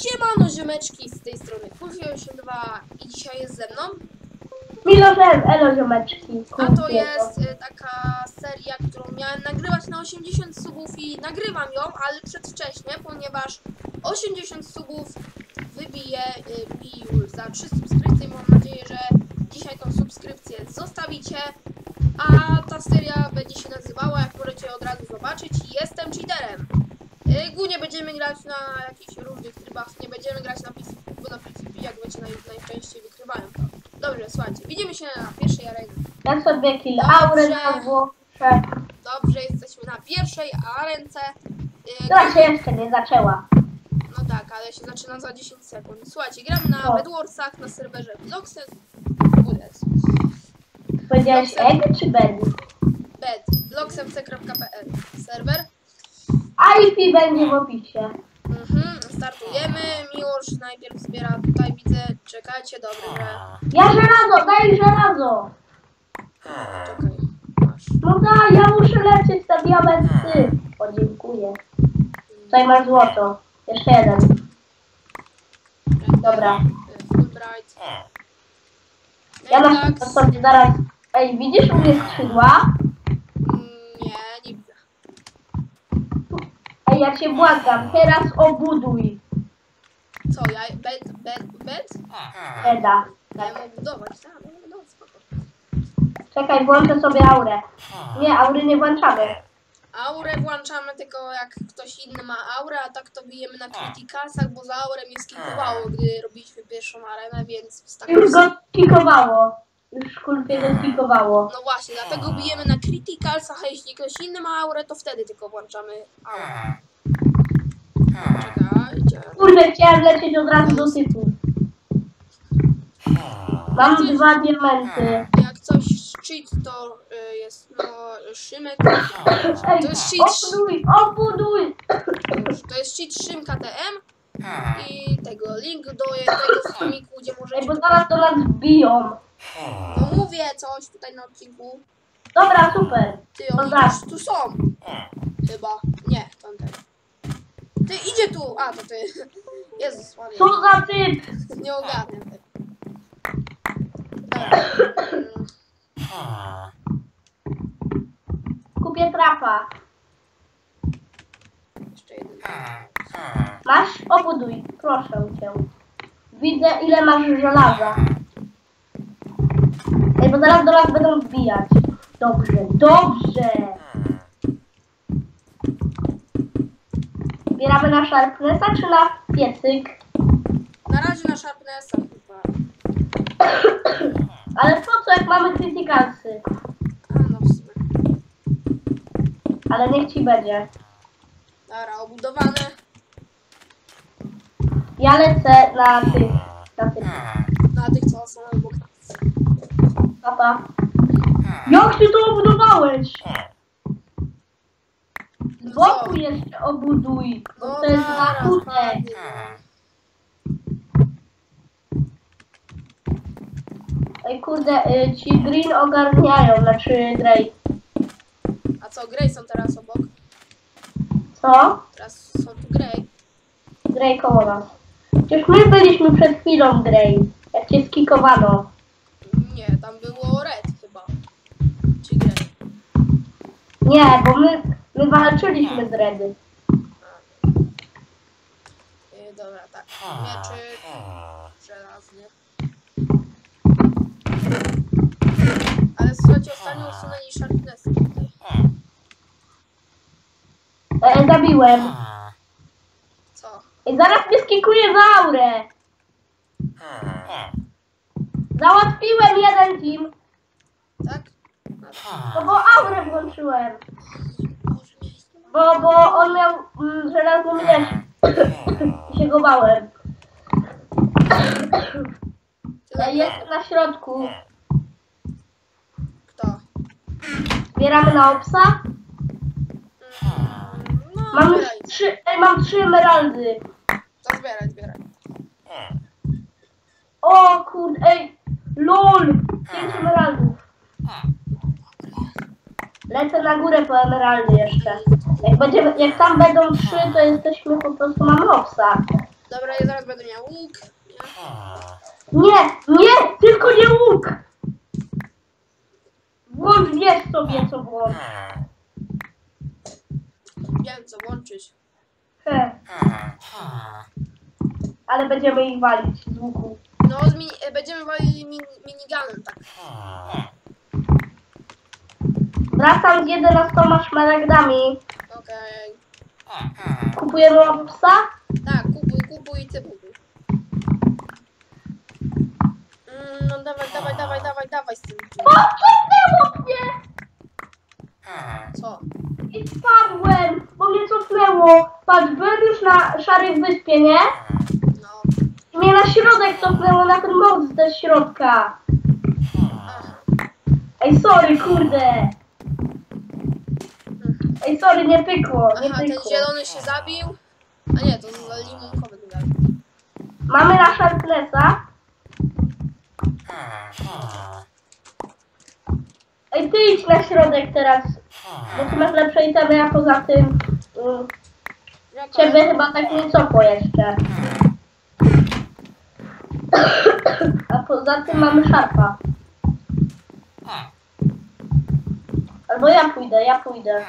Siemano ziomeczki, z tej strony Fulfio82 i dzisiaj jest ze mną, Milosem, elo ziomeczki. a to jest y, taka seria, którą miałem nagrywać na 80 subów i nagrywam ją, ale przedwcześnie, ponieważ 80 subów wybije y, mi już za 3 subskrypcje. Mam nadzieję, że dzisiaj tą subskrypcję zostawicie, a ta seria będzie się nazywała, jak możecie od razu zobaczyć, Jestem cheaterem. Y, Głównie będziemy grać na jakichś różnych trybach, nie będziemy grać na PC, bo na PC jak wiecie naj, najczęściej wykrywają to. Dobrze, słuchajcie, widzimy się na pierwszej arenie. Ja sobie kill Dobrze. aurę na. Dobrze, jesteśmy na pierwszej arence. Y, Która się jeszcze nie zaczęła. No tak, ale się zaczyna za 10 sekund. Słuchajcie, gramy na O. Bedwarsach na serwerze Bloxen. Budes. Powiedziałeś egg czy bed? Bed. bloxmc.pl Serwer. A IP będzie w opisie. Mhm, startujemy. Miłosz najpierw zbiera tutaj, widzę. Czekajcie, dobrze. Ja żelazo, daj żelazo. Czekaj. Masz. No daj, ja muszę lecieć na diamenty. O, dziękuję. Tutaj masz złoto. Jeszcze jeden. Dobra. Fulbright. Ja na tak, zaraz... Ej, widzisz u mnie skrzydła? mm, Nie, nie widzę. Ej, ja cię błagam, teraz obuduj. Co, ja bed, bed, bed? Eda. Daj mu budować, tak, no, no, spoko. Czekaj, włączę sobie aurę. Nie, aury nie włączamy. Aurę włączamy tylko jak ktoś inny ma aurę, a tak to bijemy na Criticalsach, bo za aurę mnie skikowało, gdy robiliśmy pierwszą arenę, więc Już go kikowało. Już kulpie go. No właśnie, dlatego bijemy na Criticalsach, a jeśli ktoś inny ma aurę, to wtedy tylko włączamy aurę. Czekajcie. Kurde, chciałem lecieć od razu do typu. Mam dwa diamenty. Jak coś cheat, to y, jest no Szymek. Ej, To jest cheat. obuduj, obuduj! To jest cheat Szymka TM i tego link do tego filmiku, gdzie Ej, możecie. bo zaraz do nas biją. No mówię coś tutaj na odcinku. Dobra, super. Ty, No oni tak. tu są. Chyba. Nie, tamten. Ty, idzie tu! A, to ty. Jezus Maria. Co za typ? Nie ogarniam tego. Dobra. Mm, Kupię trapa. Jeszcze jeden. Masz? Obuduj, proszę cię. Widzę, ile masz żelaza. Ej, bo zaraz do nas będą wbijać. Dobrze, dobrze. Zbieramy na Sharpnessa czy na piecyk? Na razie na Sharpnessa chyba. Ale po co, jak mamy Criticalsy? A, no w sumie. Ale niech ci będzie. Dobra, obudowane. Ja lecę na tych. Na tych. Na tych, co są nas. Papa. Jak ty to obudowałeś? No boku jeszcze obuduj. Bo No to jest na zaraz, kutę. ładnie. Ej kurde, y, ci green ogarniają, znaczy Grey. A co, Grey są teraz obok? Co? Teraz są tu Grey. Grey koło nas. Przecież my byliśmy przed chwilą Grey. Jak cię skikowano. Nie, tam było Red chyba. Czy Grey? Nie, bo my, my walczyliśmy z Redy. Yy, dobra, tak. Mieczyk żelazny. Ale słuchajcie, ostatnio usunęli Sharpness tutaj. E, zabiłem. Co? Ej, zaraz mnie skikuje za aurę. Załatwiłem jeden team. Tak? No bo aurę włączyłem. Bo, bo on miał mm, żelazny miecz. I się go bałem. Jest na środku. Kto? Zbieramy na obsa. Mm, no, Mam już zbieraj. trzy, ej, mam trzy emeraldy. To zbieraj, zbieraj. O kurde, ej, lol, pięć emeraldów. Lecę na górę po emeraldy jeszcze. Jak, będziemy, jak tam będą trzy, to jesteśmy po prostu, mamy obsa. Dobra, ja zaraz będę miał łuk. Nie? Nie, nie, tylko nie łuk! Włącz, wiesz sobie co włącz. Wiem co włączyć. He. Ale będziemy ich walić z łuku. No, z mini, e, będziemy walili min, miniganem, tak. Wracam z 11 szmaragdami. Okej. Kupujemy psa? Tak, kupuj, kupuj i ty kupuj. Mm, no dawaj, dawaj, dawaj, dawaj, dawaj z tym. O, cofnęło mnie! Co? I spadłem, bo mnie cofnęło. Patrz, byłem już na szarych wyspie, nie? No. I mnie na środek cofnęło, na ten most ze środka. Ej, sorry, kurde. Ej, sorry, nie pykło, nie Aha, ten pykło. zielony się zabił. A nie, to za limonkowy zabił. Mamy na Sharplessa. Ej, ty idź na środek teraz, bo ty masz lepsze itemy, a poza tym mm, ciebie chyba tak nie cofło jeszcze. A poza tym mamy szarpa. Albo ja pójdę, ja pójdę.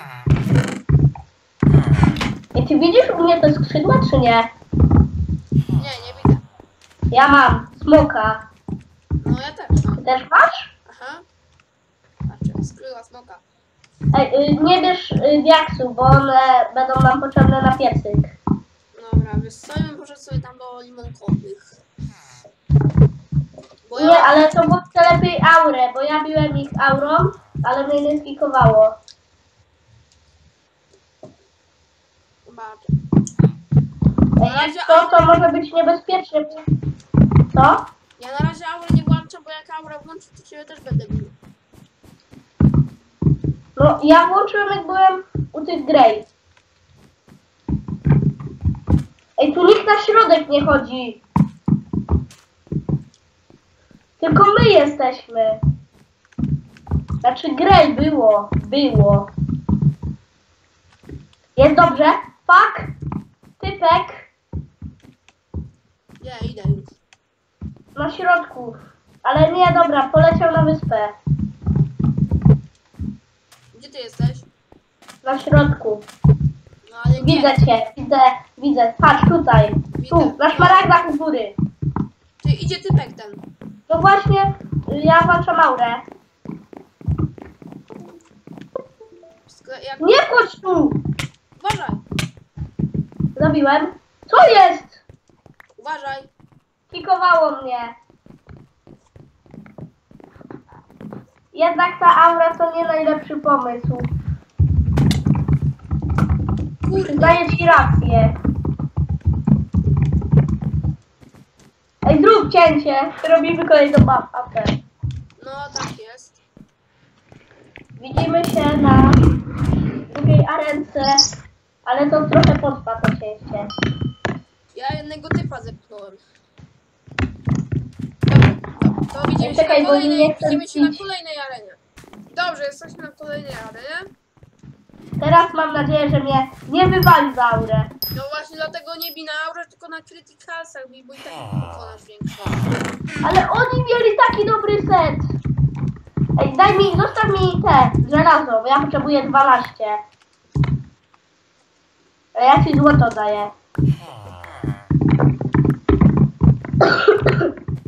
I ty widzisz u mnie te skrzydła, czy nie? Nie, nie widzę. Ja mam smoka. No ja też mam. Ty też masz? Aha. Patrzcie, skryła smoka. Ej, y, nie bierz y, diaksu, bo one będą nam potrzebne na piecyk. Dobra, wiesz co, ja bym poszedł sobie tam do limonkowych. Bo ja... Nie, ale to wódkę lepiej aurę, bo ja biłem ich aurą, ale mnie nie skikowało. Zobaczę. Ej, jak to, to może być niebezpieczne. Co? Ja na razie aury nie włączam, bo jak aura włączy, to ciebie też będę bił. No, ja włączyłem jak byłem u tych Grey. Ej, tu nikt na środek nie chodzi. Tylko my jesteśmy. Znaczy Grey było, było. Jest dobrze? Fuck. Typek Nie, idę już. na środku. Ale nie, dobra, poleciał na wyspę. Gdzie ty jesteś? Na środku. No ale nie. Widzę cię, widzę, widzę. Patrz tutaj. Tu, na szmaragdach u góry. Ty, idzie typek ten. No właśnie, ja walczę Maurę. Jak... Nie wchodź tu! Uważaj, Zabiłem. Co jest? uważaj. Kikowało mnie. Jednak ta aura to nie najlepszy pomysł. Kurde. Daję ci rację. Ej, zrób cięcie. Robimy kolejną mapę. No tak jest. Widzimy się na drugiej arence, ale to trochę potrwa to cięcie. Ja jednego typa zepchnąłem. To, to widzimy się Czekaj, na bo kolejnej, nie chcę widzimy się na pić. kolejnej arenie. Dobrze, jesteśmy na kolejnej arenie. Teraz mam nadzieję, że mnie nie wywali za aurę. No właśnie dlatego nie bij na aurę, tylko na krytykalsach bij, bo i tak pokonasz większą. Ale oni mieli taki dobry set. Ej, daj mi, zostaw mi te żelazo, bo ja potrzebuję 12. A ja ci złoto daję.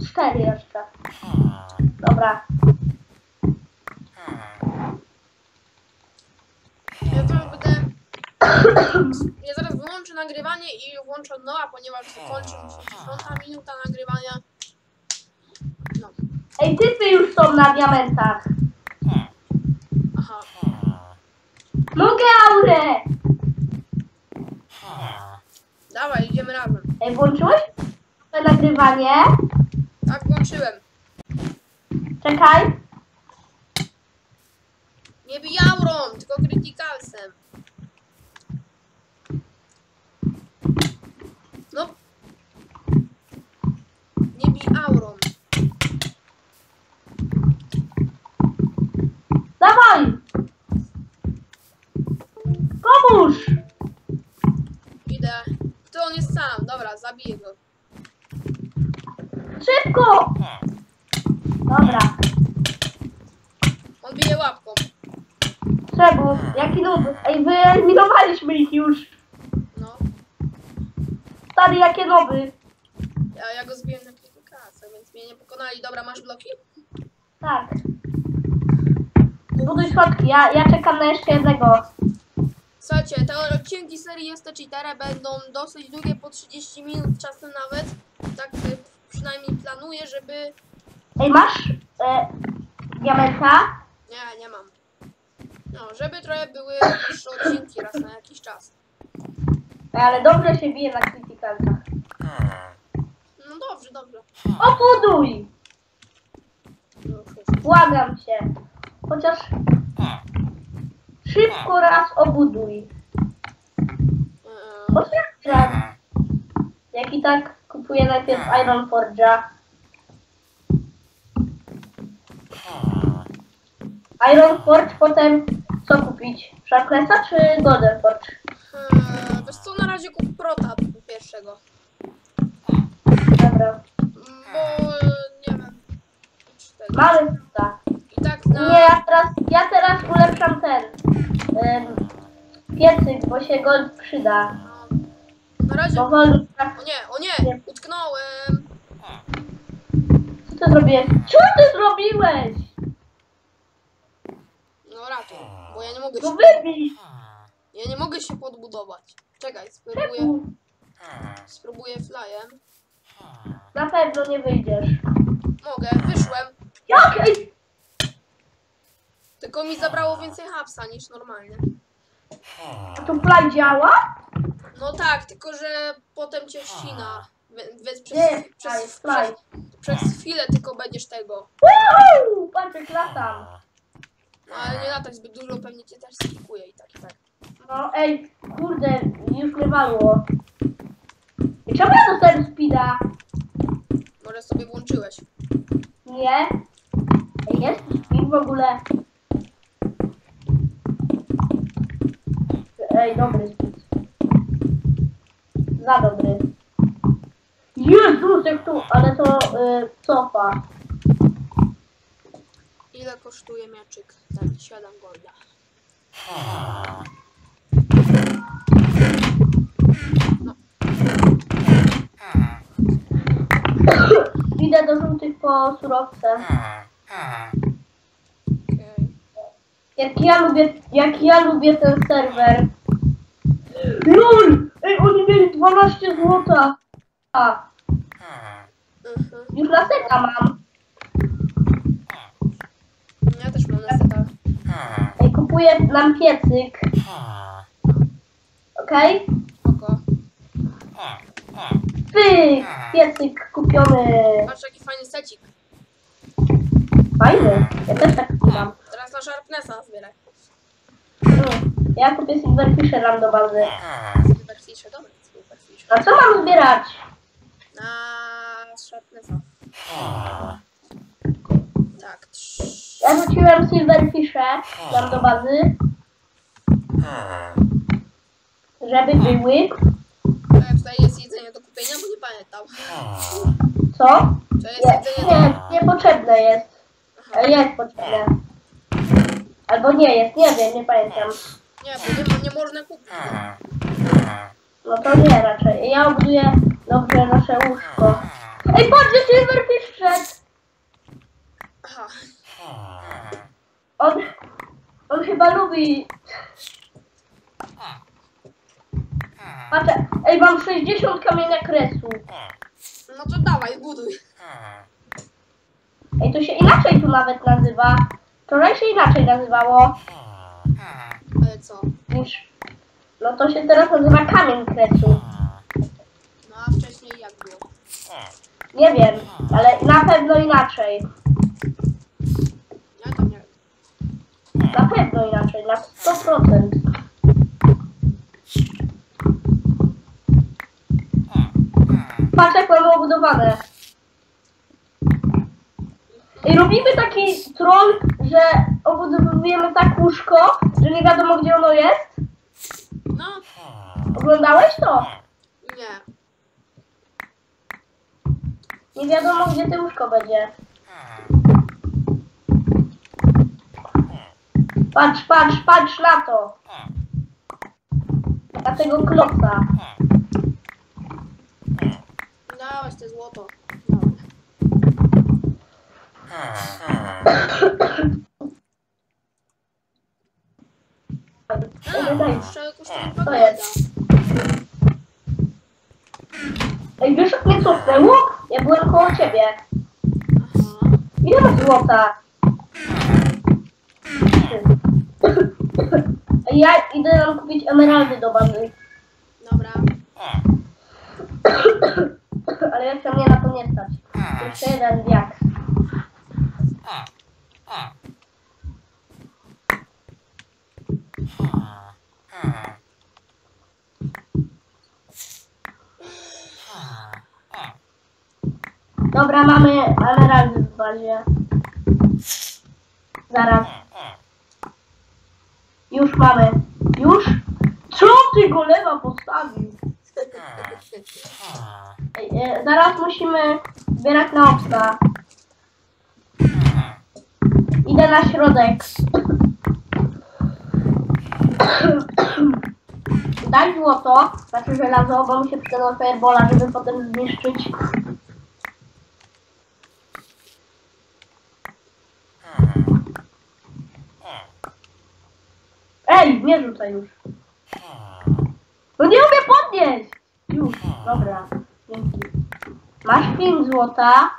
Cztery jeszcze. Dobra. Ja to będę... Ja zaraz wyłączę nagrywanie i włączę od nowa, ponieważ kończy mi się 10 minuta nagrywania. No, Ej, typy już są na diamentach. aha. Mogę aurę! Idziemy razem. Ej, włączyłeś to nagrywanie? Tak, włączyłem. Czekaj. Nie bij aurą, tylko krytykalsem. No. Nie bij aurą. Dawaj! Pomóż! Idę. To on jest sam, dobra. Dobra, zabiję go. Szybko! Dobra. On bije łapką. Czemu? Jaki noob? Ej, wyeliminowaliśmy ich już. No. Stary, jakie noby? Ja, ja go zbiłem na kilku kasach, więc mnie nie pokonali. Dobra, masz bloki? Tak. Buduj schodki, ja, ja czekam na jeszcze jednego. Słuchajcie, te odcinki serii Jest Cheaterę będą dosyć długie, po 30 minut czasem nawet. Tak y, przynajmniej planuję, żeby... Ej, masz e, diamenta? Nie, nie mam. No, żeby trochę były dłuższe odcinki raz na jakiś czas. Ale dobrze się bije na krytykalcach. No dobrze, dobrze. Obuduj! No. Błagam cię. Chociaż szybko raz obuduj. Eee, Po co ja teraz? Jak i tak kupuję najpierw Iron Forge'a. Iron Forge, potem co kupić? Sharklessa czy Golden Forge? eee, wiesz co, na razie kup prota pierwszego. Dobra. Bo nie wiem. czy tego. Mamy tutaj. I tak na. Nie, ja teraz, ja teraz ulepszam ten ym, piecyk, bo się gold przyda. Na razie. O nie, o nie! Utknąłem! co ty zrobiłeś? Co ty zrobiłeś? No raczej, bo ja nie mogę No się. wybij! Ja nie mogę się podbudować. Czekaj, spróbuję. Spróbuję flyem. Na pewno nie wyjdziesz. Mogę, wyszłem. Jak? Ej, Tylko mi zabrało więcej hapsa niż normalnie. a to fly działa? No tak, tylko że potem cię ścina. Wy- Przez, Nie, fly, przez, fly. przez, przez chwilę tylko będziesz tego. Woohoo! Patrz jak latam. No ale nie latać zbyt dużo, pewnie cię też skikuje i tak i tak. No ej, kurde, już mnie walło. I czemu ja dostałem speeda? Może sobie włączyłeś. Nie. Ej, Jest speed w ogóle. Ej, dobry. Za dobry. Jezus, jak tu, ale to y, cofa. Ile kosztuje mieczyk? Tak, 7 golda. Idę do żółtych po surowce. Jak ja lubię, jak ja lubię ten serwer. LOL! Ej, oni mieli 12 złota. A, Mhm. już laseka mam. Ja też mam niestety. Ej, kupuję nam piecyk. Okej? Spoko. Pyk! Piecyk kupiony. Patrz jaki fajny secik. Fajny. Ja też tak mam. Teraz na Sharpnessa zbieraj. Mm. Ja kupię Silverfisher do bazy. Silverfisher, dobra, Silverfisher. A co mam zbierać? Na Sharpnessa. Tak. trz- Ja rzuciłem Silverfisher tam do bazy. Żeby były. E, Tutaj jest jedzenie do kupienia, bo nie pamiętam. Co? To jest Nie, jedzenie do... nie, niepotrzebne jest. Aha. Jest potrzebne. Albo nie jest, nie wiem, nie pamiętam. Nie, bo nie, ma, nie można kupić. No to nie raczej. Ja obuduję dobrze nasze łóżko. Ej, patrz, że Silverfish wszedł! Aha. On, on chyba lubi... Patrz, ej, mam 60 kamienia kresu. No to dawaj, buduj. Ej, to się inaczej tu nawet nazywa. Wczoraj się inaczej nazywało co? niż... No to się teraz nazywa kamień kresu. No a wcześniej jak było? Nie wiem, ale na pewno inaczej. Ja tam nie. Na pewno inaczej, na 100%. Patrz jak mamy obudowane. I robimy taki troll, że obudowujemy tak łóżko, że nie wiadomo gdzie ono jest. No, Oglądałeś to? nie. Nie wiadomo, gdzie to łóżko będzie. Patrz, patrz, patrz na to. Na tego kloca. Dałaś te złoto. No. Ej, A, daj. jeszcze jakoś tam To wygląda. jest. Ej, wiesz jak mnie cofnęło? Ja byłem koło ciebie. Ile masz złota? Ej, Ja idę nam kupić emeraldy do bazy. Dobra. Ale jeszcze mnie na to nie stać. Jeszcze jeden wiak. Dobra, mamy emeraldy w bazie. Zaraz. Już mamy. Już? Co ty golema postawił? Ej, e, zaraz musimy zbierać na obca. Idę na środek. Daj złoto, znaczy żelazo, bo mi się przydadzą firebola, żeby potem zniszczyć. Ej, nie rzucaj już. No nie umiem podnieść! Już, dobra. Dzięki. Masz 5 złota.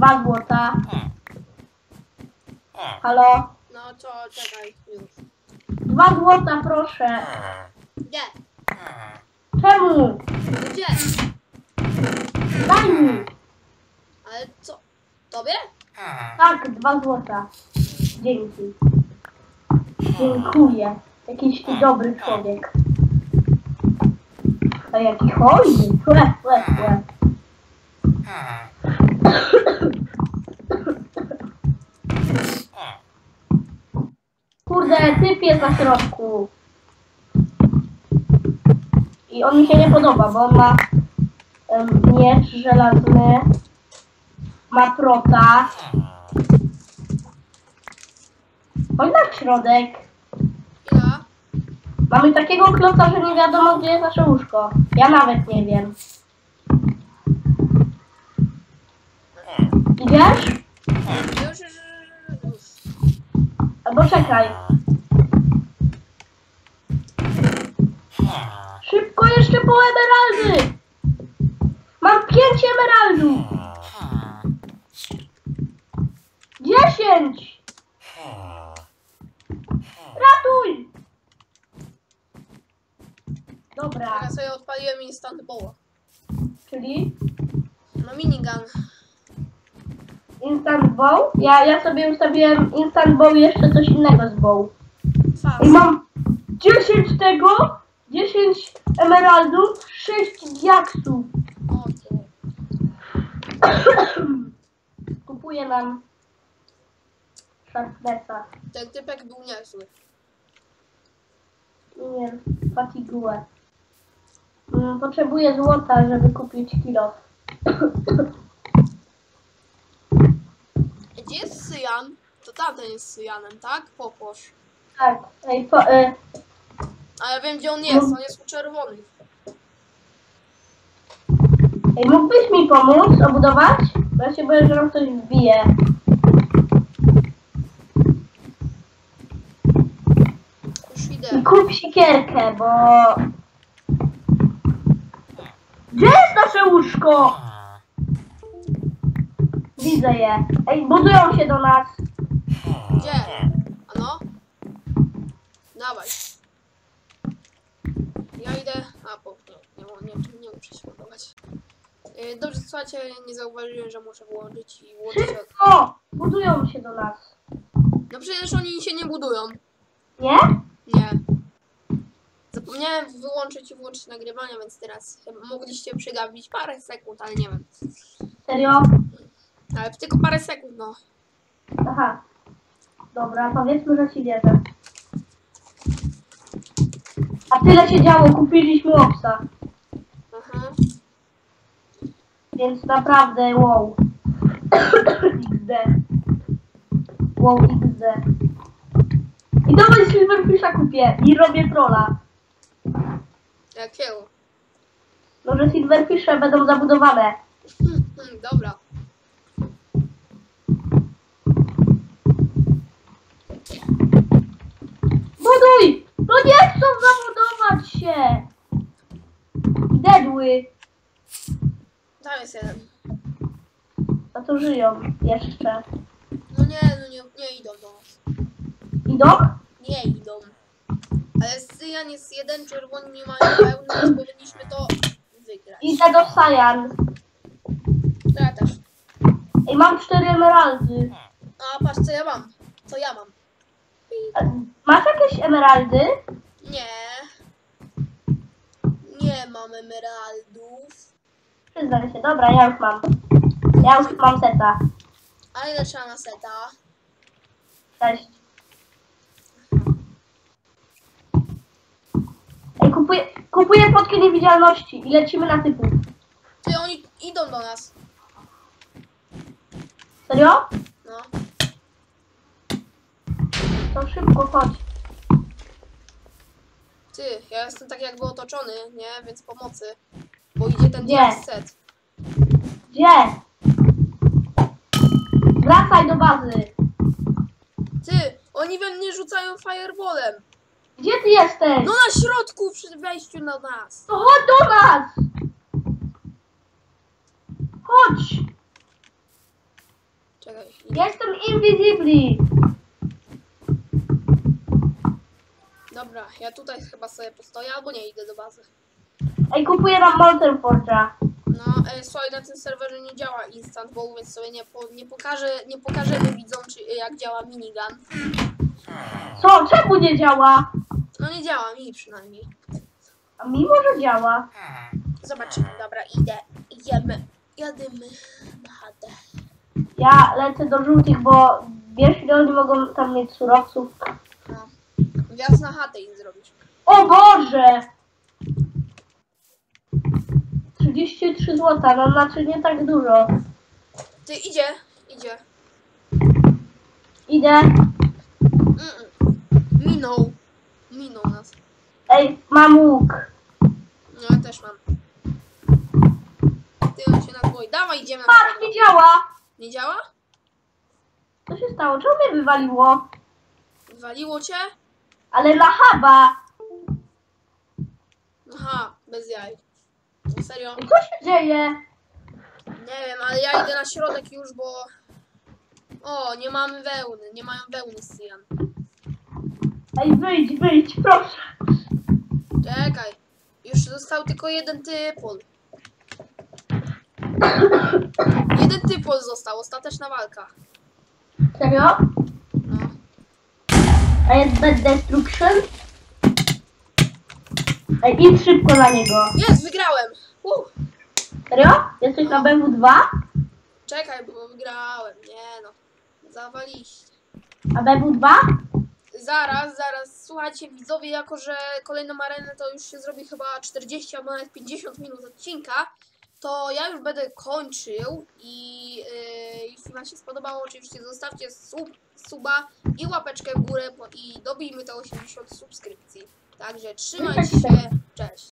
Dwa złota. Halo? No to czekaj, już. Dwa złota, proszę. Gdzie? Czemu? Gdzie? Daj mi. Ale co? Tobie? Tak, dwa złota. Dzięki. Dziękuję. Jakiś ty dobry człowiek. A jaki hojny. Łe, łe, łe. Kurde, typ jest na środku. I on mi się nie podoba, bo on ma em, miecz żelazny, ma prota. Chodź na środek. Ja? Mamy takiego kloca, że nie wiadomo, gdzie jest nasze łóżko. Ja nawet nie wiem. Idziesz? Albo czekaj. Szybko jeszcze po emeraldy! Mam pięć emeraldów! Dziesięć! Ratuj! Dobra, Ja sobie odpaliłem instant boła. czyli No minigun. Instant bow. Ja, ja sobie ustawiłem instant bow i jeszcze coś innego z bow. I mam 10 tego, 10 emeraldów, 6 diaksów. O ty. Kupuję nam Sharpnessa. Ten typek był niezły. Nie, fatiguę. Mm, Potrzebuję złota, żeby kupić kilo. Gdzie jest Syjan? To tamten jest Syjanem, tak? Poposz. tak, ej, po, y, A ja wiem gdzie on jest, on jest u czerwonych. ej, mógłbyś mi pomóc obudować? Bo ja się boję, że nam ktoś wbije. Już I idę. kup siekierkę, bo... Gdzie jest nasze łóżko? Widzę je. Ej, budują się do nas. Gdzie? Ano? Dawaj. Ja idę. A, po, nie, nie, nie, nie muszę się budować. Yy, Dobrze, słuchajcie, nie zauważyłem, że muszę włączyć i włączyć. Szybko! Budują się do nas. No przecież oni się nie budują. Nie? Nie. Zapomniałem wyłączyć i włączyć nagrywania, więc teraz chyba mogliście przegapić parę sekund, ale nie wiem. Serio? Ale tylko parę sekund, no. Aha. Dobra, powiedzmy, że ci wierzę. A tyle się działo, kupiliśmy obsa. Aha. Więc naprawdę wow. XD. Wow XD. I dawaj Silverfisha kupię i robię trolla. Jakiego? No, że Silverfishe będą zabudowane. Dobra. Buduj! No nie chcą zabudować się! Dedły. Tam jest jeden. A to żyją jeszcze. No nie, no nie, nie idą do nas. Idą? Nie idą. Ale Syjan jest jeden, czerwoni nie mają pełny, więc powinniśmy to wygrać. Idę do Sajan. To ja też. I mam cztery emeraldy. A patrz co ja mam. Co ja mam. Masz jakieś emeraldy? Nie. Nie mam emeraldów. Przyznaj się, dobra, ja już mam. Ja już mam seta. A ile trzeba na seta? Cześć. Ej, kupuję, kupuję podkę niewidzialności i lecimy na typów. Ty oni idą do nas. Serio? No. To szybko chodź. Ty, ja jestem tak jakby otoczony, nie? Więc pomocy. Bo idzie ten Gdzie? set. Gdzie? Wracaj do bazy. Ty, oni we mnie rzucają fireballem. Gdzie ty jesteś? No na środku przy wejściu na nas. To chodź do nas! Chodź! Czekaj. Jestem invisible. Dobra, ja tutaj chyba sobie postoję, albo nie idę do bazy. Ej, kupuję nam Molten Forge'a. No, e, słuchaj, na tym serwerze nie działa Instant Bow, więc sobie nie, po, nie, pokażę, nie pokażemy widzom, czy, jak działa minigun. Co? Czemu nie działa? No nie działa, mi przynajmniej. A mimo, że działa. Zobaczymy, dobra, idę, idziemy, jadymy na chatę. Ja lecę do żółtych, bo wiesz, ile oni mogą tam mieć surowców. No. Wjazd na chatę im zrobisz. O Boże! 33 zł, no znaczy nie tak dużo. Ty, idzie, idzie. Idę. Mm-mm. Minął. Minął nas. Ej, mam łuk. No, ja też mam. Ty, on się nas boi. Dawaj, idziemy na Patrz, nie działa! Nie działa? Co się stało? Czemu mnie wywaliło? Waliło cię? Ale na haba! Aha, bez jaj. Serio? Co się dzieje? Nie wiem, ale ja idę na środek już, bo... O, nie mamy wełny, nie mają wełny z Sian. Ej, wyjdź, wyjdź, proszę. Czekaj. Już został tylko jeden typol. Jeden typol został, ostateczna walka. Serio? A jest Bad Destruction? Ej, idź szybko na niego. Jest, wygrałem! Uh, Serio? Jesteś na BW2? czekaj, bo wygrałem. Nie no. Zawaliście. A BW2? Zaraz, zaraz. Słuchajcie, widzowie, jako że kolejną arenę to już się zrobi chyba 40 albo nawet 50 minut odcinka, to ja już będę kończył i yy, jeśli Wam się spodobało, oczywiście zostawcie sub, suba i łapeczkę w górę bo- i dobijmy te 80 subskrypcji. Także trzymajcie się, cześć.